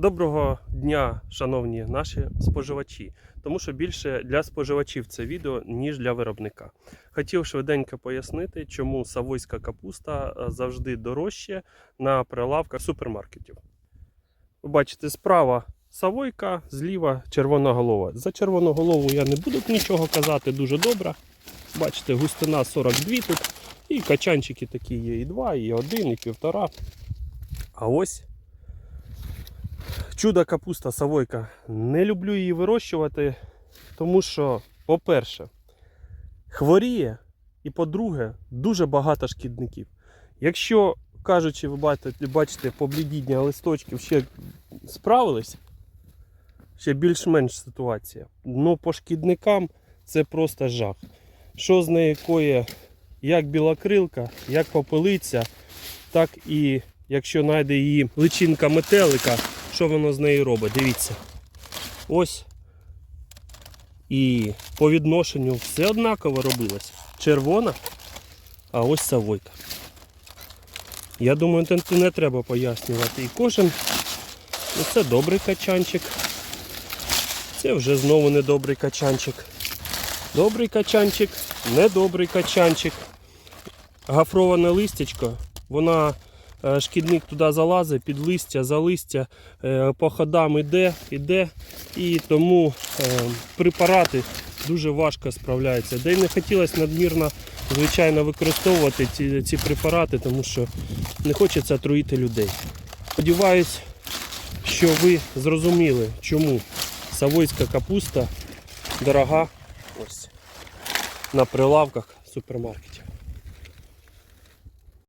Доброго дня, шановні наші споживачі. Тому що більше для споживачів це відео, ніж для виробника. Хотів швиденько пояснити, чому савойська капуста е, завжди дорожче на прилавках супермаркетів. Ви бачите, справа савойка, зліва червоноголова. За червоноголову я не буду нічого казати, дуже добре. Бачите, густина 42 тут. І качанчики такі є і 2, і 1, і 1,5. А ось чудо капуста савойка. Не люблю її вирощувати, тому що, по-перше, хворіє, і по-друге, дуже багато шкідників. Якщо, кажучи, ви бачите, поблідіння листочків ще справились, ще більш-менш ситуація. Ну, по шкідникам це просто жах. Що з нею коє як білокрилка, як попелиця, так і якщо знайде її личинка метелика, що воно з нею робить? Дивіться. Ось. І по відношенню все однаково робилось. Червона, а ось савойка. Я думаю, це не треба пояснювати. І кожен. Ну, це добрий качанчик. Це вже знову недобрий качанчик. Добрий качанчик, недобрий качанчик. Гафроване листячко, вона шкідник туди залазить, під листя, за листя, е, по ходам іде, іде, і тому е, препарати дуже важко справляються. Де й не хотілося надмірно, звичайно, використовувати ці, ці препарати, тому що не хочеться отруїти людей. Сподіваюсь, що ви зрозуміли, чому савойська капуста дорога ось на прилавках супермаркетів.